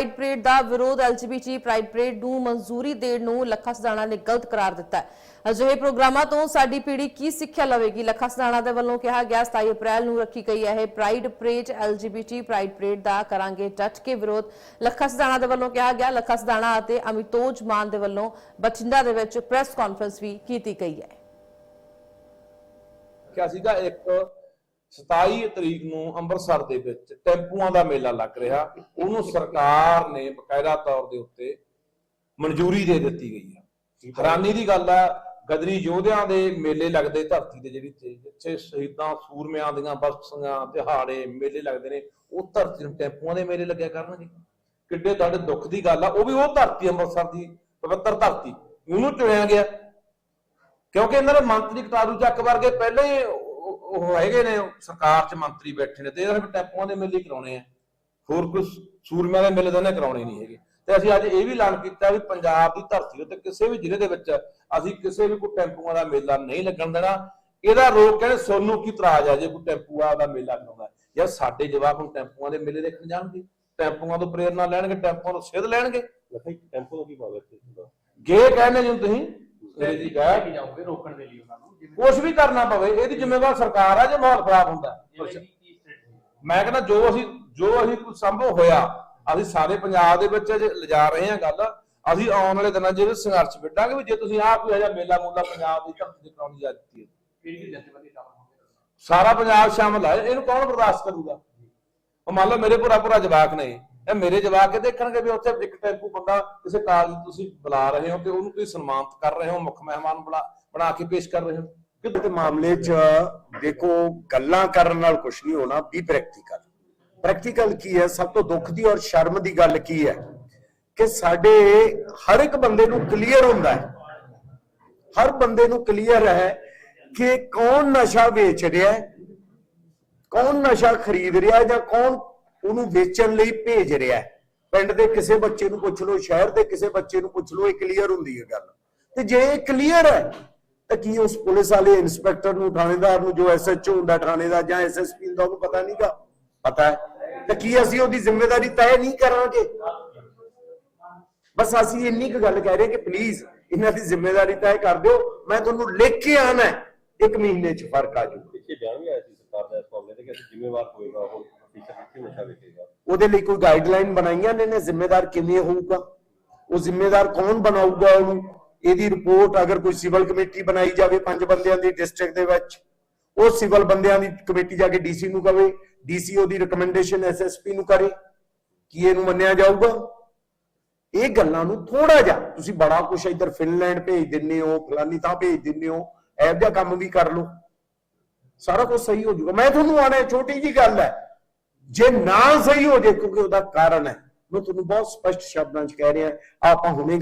Pride parade ਦਾ ਵਿਰੋਧ LGBT pride parade ਨੂੰ ਮਨਜ਼ੂਰੀ ਦੇਣ ਨੂੰ ਲੱਖਾ ਸਦਾਣਾ ਨੇ ਗਲਤ ਕਰਾਰ ਦਿੱਤਾ ਅਜਿਹੇ ਪ੍ਰੋਗਰਾਮਾਂ ਤੋਂ ਸਾਡੀ ਪੀੜ੍ਹੀ ਕੀ ਸਿੱਖਿਆ ਲਵੇਗੀ? ਲੱਖਾ ਸਦਾਣਾ ਦੇ ਵੱਲੋਂ ਕਿਹਾ ਗਿਆ 27 ਅਪ੍ਰੈਲ ਨੂੰ ਰੱਖੀ ਗਈ ਹੈ ਇਹ pride parade, LGBT pride parade ਦਾ ਕਰਾਂਗੇ ਡਟ ਕੇ ਵਿਰੋਧ। ਲੱਖਾ ਸਦਾਣਾ ਦੇ ਵੱਲੋਂ ਕਿਹਾ ਗਿਆ, ਲੱਖਾ ਸਦਾਣਾ ਅਤੇ ਅਮਿਤੋਜ ਮਾਨ ਦੇ ਵੱਲੋਂ ਬਠਿੰਡਾ ਦੇ ਵਿੱਚ ਪ੍ਰੈਸ ਕਾਨਫਰੰਸ ਵੀ ਕੀਤੀ ਗਈ ਹੈ। ਕਿਹਾ ਸੀਗਾ? ਇੱਕ 27 ਤਰੀਕ ਨੂੰ ਅੰਮ੍ਰਿਤਸਰ ਦੇ ਵਿੱਚ ਟੈਂਪੂਆਂ ਦਾ ਮੇਲਾ ਲੱਗ ਰਿਹਾ। ਉਹਨੂੰ ਸਰਕਾਰ ਨੇ ਬਕਾਇਦਾ ਤੌਰ ਦੇ ਉੱਤੇ ਮਨਜ਼ੂਰੀ ਦੇ ਦਿੱਤੀ ਗਈ ਹੈ। ਹੈਰਾਨੀ ਦੀ ਗੱਲ ਆ ਗਦਰੀ ਯੋਧਿਆਂ ਦੇ ਮੇਲੇ ਲੱਗਦੇ ਧਰਤੀ ਤੇ ਜਿਹੜੀ ਜਿੱਥੇ ਸ਼ਹੀਦਾਂ ਸੂਰਮਿਆਂ ਦੀਆਂ ਬਰਸੀਆਂ ਦਿਹਾੜੇ ਮੇਲੇ ਲੱਗਦੇ ਨੇ ਉਹ ਧਰਤੀ ਨੂੰ ਟੈਂਪੂਆਂ ਦੇ ਮੇਲੇ ਲੱਗਿਆ ਕਰਨਗੇ। ਕਿੱਡੇ ਤੁਹਾਡੇ ਦੁੱਖ ਦੀ ਗੱਲ ਆ ਉਹ ਵੀ ਉਹ ਧਰਤੀ ਅੰਮ੍ਰਿਤਸਰ ਦੀ ਪਵਿੱਤਰ ਧਰਤੀ। ਉਹਨੂੰ ਚੁਣਿਆ ਗਿਆ। ਕਿਉਂਕਿ ਇਹਨਾਂ ਦੇ ਮੰਤਰੀ ਕਟਾਰੂ ਚੱਕ ਵਰਗੇ ਪਹਿਲਾਂ ਹੀ ਉਹ ਹੈਗੇ ਨੇ ਸਰਕਾਰ 'ਚ ਮੰਤਰੀ ਬੈਠੇ ਨੇ ਤੇ ਇਹਨਾਂ ਨੇ ਟੈਂਪੂਆਂ ਦੇ ਮੇਲੇ ਕਰਾਉਣੇ ਆ। ਹੋਰ ਕੋਈ ਸੂਰਮਿਆਂ ਦੇ ਮੇਲੇ ਤਾਂ ਇਹਨੇ ਕਰਾਉਣੇ ਨਹੀਂ ਹੈਗੇ। ਤੇ ਅਸੀਂ ਅੱਜ ਇਹ ਵੀ ਐਲਾਨ ਕੀਤਾ ਵੀ ਪੰਜਾਬ ਦੀ ਧਰਤੀ ਉੱਤੇ ਕਿਸੇ ਵੀ ਜ਼ਿਲ੍ਹੇ ਦੇ ਵਿੱਚ ਅਸੀਂ ਕਿਸੇ ਵੀ ਕੋਈ ਟੈਂਪੂਆਂ ਦਾ ਮੇਲਾ ਨਹੀਂ ਲੱਗਣ ਦੇਣਾ। ਇਹਦਾ ਰੋਕ ਕਹਿੰਦੇ ਸੋਨੂੰ ਕੀ ਤਰਾਜ ਆ ਜੇ ਕੋਈ ਟੈਂਪੂਆਂ ਦਾ ਮੇਲਾ ਕਰਾਉਂਦਾ ਯਾਰ ਸਾਡੇ ਜਵਾਕ ਹੁਣ ਟੈਂਪੂਆਂ ਦੇ ਮੇਲੇ ਦੇਖਣ ਜਾਣਗੇ। ਟੈਂਪੂਆਂ ਤੋਂ ਪ੍ਰੇਰਨਾ ਲੈਣਗੇ ਟੈਂਪੂਆਂ ਤੋਂ ਸਿੱਧ ਲੈਣਗੇ। ਲੱਖਾਂ ਟੈਂਪੋ ਦਾ ਕੀ ਦਾ ਗੇ ਕਹਿੰਦੇ ਜਿਵੇਂ ਤੁਸੀਂ। ਅੰਗਰੇਜ਼ੀ ਕਹਿ ਕੇ ਜਾਓਗੇ ਰੋਕਣ ਦੇ ਲਈ ਉਹਨਾਂ ਨੂੰ ਜਿਵੇਂ ਕੁਛ ਵੀ ਕਰਨਾ ਪਵੇ ਇਹਦੀ ਜ਼ਿੰਮੇਵਾਰ ਸਰਕਾਰ ਆ ਜੇ ਮਾਹੌਲ ਖਰਾਬ ਹੁੰਦਾ। ਜਿਵੇਂ ਕਿ ਮੈਂ ਕਹਿੰਦਾ ਜੋ ਅਸੀਂ ਜੋ ਅਸੀਂ ਕੁਝ ਸੰਭਵ ਹੋਇਆ ਅਸੀਂ ਸਾਰੇ ਪੰਜਾਬ ਦੇ ਵਿੱਚ ਜੇ ਲਿਜਾ ਰਹੇ ਹਾਂ ਗੱਲ ਅਸੀਂ ਆਉਣ ਵਾਲੇ ਦਿਨਾਂ 'ਚ ਇਹਦੇ ਸੰਘਰਸ਼ ਵਿੱਢਾਂਗੇ ਵੀ ਜੇ ਤੁਸੀਂ ਆਹ ਕੋਈ ਹਜਾ ਮੇਲਾ ਮੂਲਾ ਪੰਜਾਬ ਦੀ ਧਰਤੀ ਤੇ ਕਰਾਉਣ ਜਾ ਦਿੱਤੀ ਹੈ। ਜਥੇਬੰਦੀ ਸ਼ਾਮਲ ਸਾਰਾ ਪੰਜਾਬ ਸ਼ਾਮਲ ਹੈ ਇਹਨੂੰ ਕੌਣ ਬਰਦਾਸ਼ਤ ਕਰੂਗਾ? ਉਹ ਮੰਨ ਲਓ ਮੇਰੇ ਪੂਰਾ ਪੂਰਾ ਜਵਾਕ ਨੇ। ਇਹ ਮੇਰੇ ਜਵਾਕ ਇਹ ਦੇਖਣਗੇ ਵੀ ਉੱਥੇ ਇੱਕ ਟੈਂਪੂ ਬੰਦਾ ਕਿਸੇ ਕਾਲਜ ਤੁਸੀਂ ਬੁਲਾ ਰਹੇ ਹੋ ਤੇ ਉਹਨੂੰ ਤੁਸੀਂ ਸਨਮਾਨਿਤ ਕਰ ਰਹੇ ਹੋ, ਮੁੱਖ ਮਹਿਮਾਨ ਬਣਾ ਬਣਾ ਕੇ ਪੇਸ਼ ਕਰ ਰਹੇ ਹੋ। ਕਿਤੇ ਮਾਮਲੇ 'ਚ ਦੇਖੋ, ਗੱਲਾਂ ਕਰਨ ਨਾਲ ਕੁਝ ਨਹੀਂ ਹੋਣਾ ਵੀ ਪ੍ਰੈਕਟੀਕਲ ਪ੍ਰੈਕਟੀਕਲ ਕੀ ਹੈ? ਸਭ ਤੋਂ ਦੁੱਖ ਦੀ ਔਰ ਸ਼ਰਮ ਦੀ ਗੱਲ ਕੀ ਹੈ? ਕਿ ਸਾਡੇ ਹਰ ਇੱਕ ਬੰਦੇ ਨੂੰ ਕਲੀਅਰ ਹੁੰਦਾ ਹੈ। ਹਰ ਬੰਦੇ ਨੂੰ ਕਲੀਅਰ ਹੈ ਕਿ ਕੌਣ ਨਸ਼ਾ ਵੇਚ ਰਿਹਾ ਹੈ, ਕੌਣ ਨਸ਼ਾ ਖਰੀਦ ਰਿਹਾ ਜਾਂ ਕੌਣ ਉਹਨੂੰ ਵੇਚਣ ਲਈ ਭੇਜ ਰਿਹਾ ਹੈ। ਪਿੰਡ ਦੇ ਕਿਸੇ ਬੱਚੇ ਨੂੰ ਪੁੱਛ ਲਓ, ਸ਼ਹਿਰ ਦੇ ਕਿਸੇ ਬੱਚੇ ਨੂੰ ਪੁੱਛ ਲਓ, ਇਹ ਕਲੀਅਰ ਹੁੰਦੀ ਹੈ ਗੱਲ। ਤੇ ਜੇ ਇਹ ਕਲੀਅਰ ਹੈ, ਤਾਂ ਕੀ ਉਸ ਪੁਲਿਸ ਵਾਲੇ ਇਨਸਪੈਕਟਰ ਨੂੰ, ਥਾਣੇਦਾਰ ਨੂੰ, ਜੋ ਐਸਐਚਓ ਹੁੰਦਾ ਥਾਣੇ ਦਾ ਜਾਂ ਐਸਐਸਪੀ ਹੁੰਦਾ, ਉਹਨੂੰ ਪਤਾ ਨਹੀਂਗਾ ਪਤਾ ਹੈ। ਤਾਂ ਕੀ ਅਸੀਂ ਉਹਦੀ ਜ਼ਿੰਮੇਵਾਰੀ ਤੈਅ ਨਹੀਂ ਕਰਾਂਗੇ? ਬਸ ਅਸੀਂ ਇੰਨੀ ਕੁ ਗੱਲ ਕਹਿ ਰਹੇ ਕਿ ਪਲੀਜ਼ ਇਹਨਾਂ ਦੀ ਜ਼ਿੰਮੇਵਾਰੀ ਤੈਅ ਕਰ ਦਿਓ। ਮੈਂ ਤੁਹਾਨੂੰ ਲਿਖ ਕੇ ਆਣਾ ਇੱਕ ਮਹੀਨੇ 'ਚ ਫ਼ਰਕ ਆ ਜਾਊ ਪਿੱਛੇ ਬਿਆਨ ਵੀ ਆਇਆ ਸੀ ਸਰਕਾਰ ਦਾ। ਇਸ ਤੇ ਜ਼ਿੰਮੇਵਾਰ ਹੋਏਗਾ ਉਹ ਟੀਚਰ ਕਿੱਥੇ ਨਸ਼ਾ ਵੇਚੇਗਾ। ਉਹਦੇ ਲਈ ਕੋਈ ਗਾਈਡਲਾਈਨ ਬਣਾਈਆਂ ਨੇ ਨੇ ਜ਼ਿੰਮੇਦਾਰ ਕਿਵੇਂ ਹੋਊਗਾ? ਉਹ ਜ਼ਿੰਮੇਦਾਰ ਕੌਣ ਬਣਾਊਗਾ ਉਹਨੂੰ? ਇਹਦੀ ਰਿਪੋਰਟ ਅਗਰ ਕੋਈ ਸਿਵਲ ਕਮੇਟੀ ਬਣਾਈ ਜਾਵੇ ਪੰਜ ਬੰਦਿਆਂ ਦੀ ਡਿਸਟ੍ਰਿਕਟ ਦੇ ਵਿੱਚ, ਉਹ ਸਿਵਲ ਬੰਦਿਆਂ ਦੀ ਕਮੇਟੀ ਜਾ ਕੇ ਡੀਸੀ ਨੂੰ ਕਵੇ ਡੀਸੀ ਉਹਦੀ ਰეკਮੈਂਡੇਸ਼ਨ ਐਸਐਸਪੀ ਨੂੰ ਕਰੇ, ਕੀ ਇਹਨੂੰ ਮੰਨਿਆ ਜਾਊਗਾ? ਇਹ ਗੱਲਾਂ ਨੂੰ ਥੋੜਾ ਜਿਹਾ ਤੁਸੀਂ ਬੜਾ ਕੁਛ ਇੱਧਰ ਫਿਨਲੈਂਡ ਭੇਜ ਦਿੰਨੇ ਹੋ, ਫਲਾਨੀ ਤਾਂ ਭੇਜ ਦਿੰਨੇ ਹੋ ਐਬ ਜਿਹਾ ਕੰਮ ਵੀ ਕਰ ਲਓ। ਸਾਰਾ ਕੁਝ ਸਹੀ ਹੋ ਜਾਊਗਾ ਮੈਂ ਤੁਹਾਨੂੰ ਆਣਾ ਛੋਟੀ ਜੀ ਗੱਲ ਹੈ। ਜੇ ਨਾ ਸਹੀ ਹੋ ਜੇ, ਕਿਉਂਕਿ ਉਹਦਾ ਕਾਰਨ ਹੈ। ਮੈਂ ਤੁਹਾਨੂੰ ਬਹੁਤ ਸਪਸ਼ਟ ਸ਼ਬਦਾਂ 'ਚ ਕਹਿ ਰਿਹਾ, ਆਪਾਂ ਹੁਣੇ